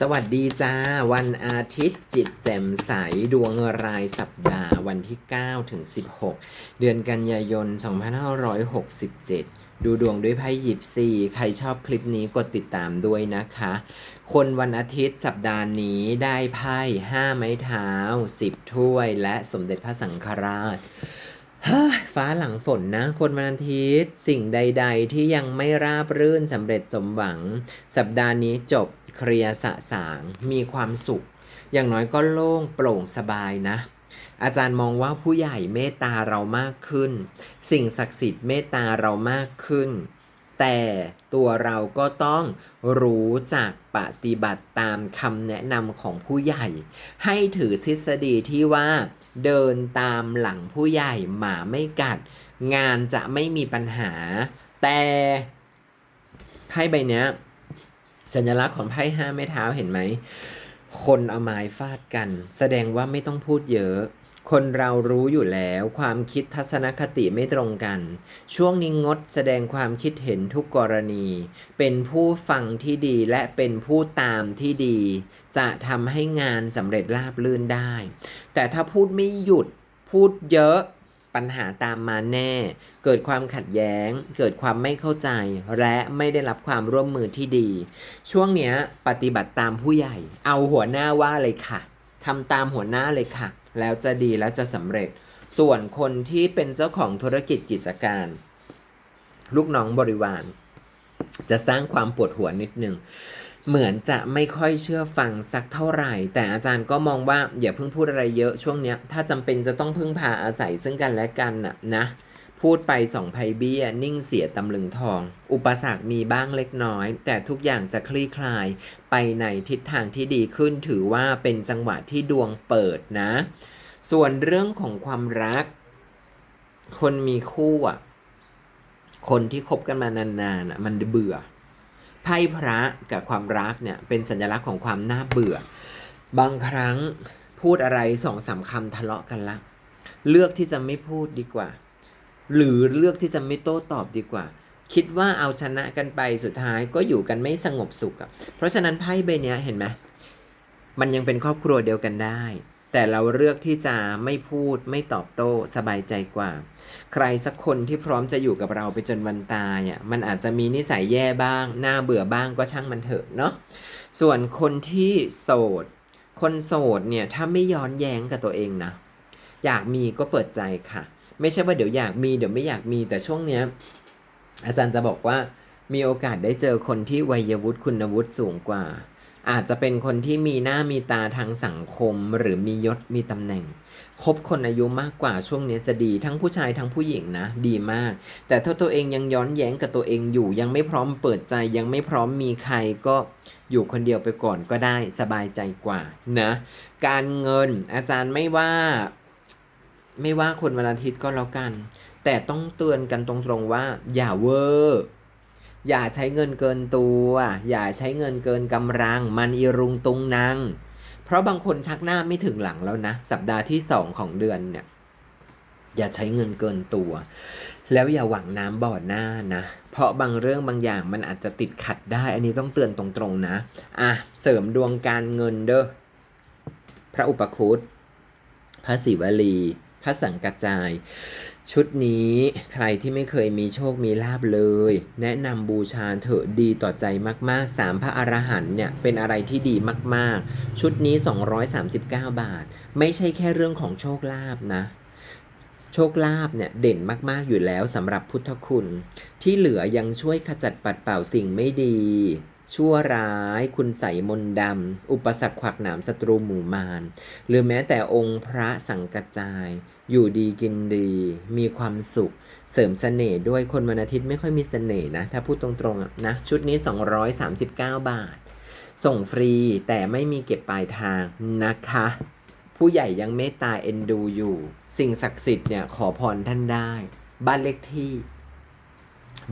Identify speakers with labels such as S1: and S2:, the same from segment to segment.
S1: สวัสดีจ้า วันอาทิตย์จิตแจ่มใส ดวงรายสัปดาห์วันที่ 9 ถึง 16 เดือนกันยายน 2567 ดูดวงด้วยไพ่หยิบซีใครชอบคลิปนี้กดติดตามด้วยนะคะ คนวันอาทิตย์สัปดาห์นี้ได้ไพ่5 ไม้เท้า 10 ถ้วย และสมเด็จพระสังฆราชฟ้าหลังฝนนะ คนวันอาทิตย์สิ่งใด ๆ ที่ยังไม่ราบรื่นสำเร็จสมหวัง สัปดาห์นี้จบ เคลียร์สะสางมีความสุข อย่างน้อยก็โล่งโปร่งสบายนะ อาจารย์มองว่าผู้ใหญ่เมตตาเรามากขึ้น สิ่งศักดิ์สิทธิ์เมตตาเรามากขึ้น แต่ตัวเราก็ต้องรู้จักปฏิบัติตามคำแนะนำของผู้ใหญ่ ให้ถือทฤษฎีที่ว่า เดินตามหลังผู้ใหญ่หมาไม่กัด งานจะไม่มีปัญหา แต่ไพ่ใบเนี้ย สัญลักษณ์ของไพ่ห้าไม้เท้าเห็นไหม คนเอาไม้ฟาดกัน แสดงว่าไม่ต้องพูดเยอะ คนเรารู้อยู่แล้วความคิดทัศนคติไม่ตรงกัน ช่วงนี้งดแสดงความคิดเห็นทุกกรณี เป็นผู้ฟังที่ดีและเป็นผู้ตามที่ดี จะทำให้งานสำเร็จราบรื่นได้ แต่ถ้าพูดไม่หยุดพูดเยอะ ปัญหาตามมาแน่ เกิดความขัดแย้ง เกิดความไม่เข้าใจ และไม่ได้รับความร่วมมือที่ดี ช่วงเนี้ยปฏิบัติตามผู้ใหญ่ เอาหัวหน้าว่าเลยค่ะทำตามหัวหน้าเลยค่ะ แล้วจะดีแล้วจะสำเร็จ ส่วนคนที่เป็นเจ้าของธุรกิจกิจการ ลูกน้องบริวาร จะสร้างความปวดหัวนิดนึง เหมือนจะไม่ค่อยเชื่อฟังสักเท่าไหร่ แต่อาจารย์ก็มองว่าอย่าเพิ่งพูดอะไรเยอะช่วงเนี้ย ถ้าจำเป็นจะต้องพึ่งพาอาศัยซึ่งกันและกันน่ะนะพูดไปสองไพเบี้ย นิ่งเสียตำลึงทอง อุปสรรคมีบ้างเล็กน้อย แต่ทุกอย่างจะคลี่คลาย ไปในทิศทางที่ดีขึ้นถือว่าเป็นจังหวะที่ดวงเปิดนะ ส่วนเรื่องของความรัก คนมีคู่อะ คนที่คบกันมานานๆอะมันเบื่อ ไพ่พระกับความรักเนี่ยเป็นสัญลักษณ์ของความน่าเบื่อ บางครั้งพูดอะไรสองสามคำทะเลาะกันละ เลือกที่จะไม่พูดดีกว่า หรือเลือกที่จะไม่โต้ตอบดีกว่า คิดว่าเอาชนะกันไปสุดท้ายก็อยู่กันไม่สงบสุขอะเพราะฉะนั้นไพ่ใบนี้เห็นไหมมันยังเป็นครอบครัวเดียวกันได้ แต่เราเลือกที่จะไม่พูดไม่ตอบโต้สบายใจกว่า ใครสักคนที่พร้อมจะอยู่กับเราไปจนวันตายอะมันอาจจะมีนิสัยแย่บ้างน่าเบื่อบ้างก็ช่างมันเถอะเนาะส่วนคนที่โสด คนโสดเนี่ยถ้าไม่ย้อนแย้งกับตัวเองนะอยากมีก็เปิดใจค่ะ ไม่ใช่ว่าเดี๋ยวอยากมีเดี๋ยวไม่อยากมีแต่ช่วงเนี้ยอาจารย์จะบอกว่ามีโอกาสได้เจอคนที่วัยวุฒิคุณวุฒิสูงกว่า อาจจะเป็นคนที่มีหน้ามีตาทางสังคม หรือมียศมีตำแหน่งคบคนอายุมากกว่าช่วงนี้จะดีทั้งผู้ชายทั้งผู้หญิงนะ ดีมาก แต่ถ้าตัวเองยังย้อนแย้งกับตัวเองอยู่ ยังไม่พร้อมเปิดใจยังไม่พร้อมมีใครก็อยู่คนเดียวไปก่อนก็ได้สบายใจกว่านะ การเงินอาจารย์ไม่ว่า ไม่ว่าคนวันอาทิตย์ก็แล้วกัน แต่ต้องเตือนกันตรงๆว่า อย่าเวอร์ อย่าใช้เงินเกินตัว อย่าใช้เงินเกินกำลัง มันอีรุงตุงนางเพราะบางคนชักหน้าไม่ถึงหลังแล้วนะ สัปดาห์ที่สองของเดือนเนี่ย อย่าใช้เงินเกินตัว แล้วอย่าหวังน้ำบ่อหน้านะ เพราะบางเรื่องบางอย่างมันอาจจะติดขัดได้ อันนี้ต้องเตือนตรงๆนะ อะ เสริมดวงการเงินเด้อ พระอุปคุตพระศิวลี พระสังกัจจาย ชุดนี้ใครที่ไม่เคยมีโชคมีลาบเลย แนะนำบูชาเถอะดีต่อใจมากๆสามพระอรหันเนี่ยเป็นอะไรที่ดีมากๆ ชุดนี้ 239 บาท ไม่ใช่แค่เรื่องของโชคลาภนะ โชคลาภเนี่ยเด่นมากๆอยู่แล้วสำหรับพุทธคุณ ที่เหลือยังช่วยขจัดปัดเป่าสิ่งไม่ดี ชั่วร้าย คุณใสมนดำอุปสรรคขวากหนามศัตรูหมู่มารหรือแม้แต่องค์พระสังกัจจาย อยู่ดีกินดี มีความสุข เสริมเสน่ห์ด้วยคนวันอาทิตย์ไม่ค่อยมีเสน่ห์นะ ถ้าพูดตรงๆนะ ชุดนี้ 239 บาท ส่งฟรีแต่ไม่มีเก็บปลายทางนะคะ ผู้ใหญ่ยังเมตตาเอ็นดูอยู่ สิ่งศักดิ์สิทธิ์เนี่ยขอพรท่านได้ บ้านเลขที่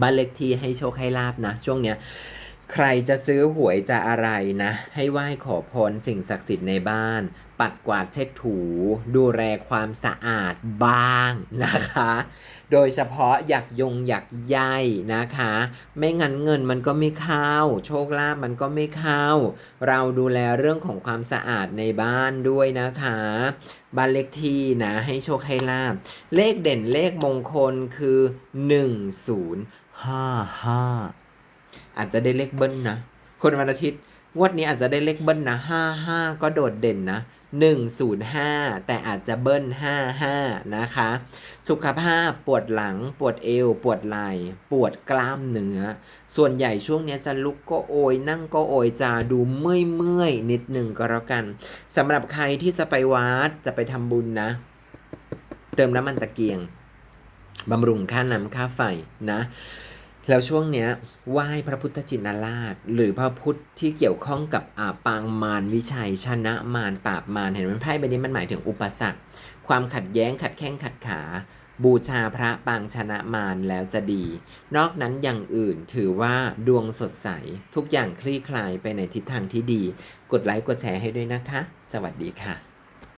S1: บ้านเลขที่ให้โชคให้ลาบนะ ช่วงเนี้ย ใครจะซื้อหวยจะอะไรนะ ให้ไหว้ขอพรสิ่งศักดิ์สิทธิ์ในบ้าน ปัดกวาดเช็ดถู ดูแลความสะอาดบ้างนะคะ โดยเฉพาะอยากยงอยากใยนะคะ ไม่งั้นเงินมันก็ไม่เข้า โชคลาภมันก็ไม่เข้า เราดูแลเรื่องของความสะอาดในบ้านด้วยนะคะบ้านเลขที่นะให้โชคให้ลาบเลขเด่นเลขมงคลคือ 1055 อาจจะได้เลขเบิ้ลนะ คนวันอาทิตย์ งวดนี้อาจจะได้เลขเบิ้ลนะ55ก็โดดเด่นนะ105แต่อาจจะเบิ้ล55นะคะ สุขภาพปวดหลัง ปวดเอว ปวดไหล่ปวดกล้ามเนื้อ ส่วนใหญ่ช่วงนี้จะลุกก็โอย นั่งก็โอยจะดูเมื่อยเมื่อยนิดหนึ่งก็แล้วกันสำหรับใครที่จะไปวัดจะไปทำบุญนะ เติมน้ำมันตะเกียงบำรุงค่าน้ำค่าไฟนะ แล้วช่วงเนี้ยไหว้พระพุทธชินราช หรือพระพุทธที่เกี่ยวข้องกับอาปางมารวิชัย ชนะมารปราบมารเห็นไหมไพ่ใบนี้มันหมายถึงอุปสรรค ความขัดแย้งขัดแข้งขัดขา บูชาพระปางชนะมารแล้วจะดี นอกนั้นอย่างอื่นถือว่าดวงสดใส ทุกอย่างคลี่คลายไปในทิศทางที่ดี กดไลค์กดแชร์ให้ด้วยนะคะ สวัสดีค่ะ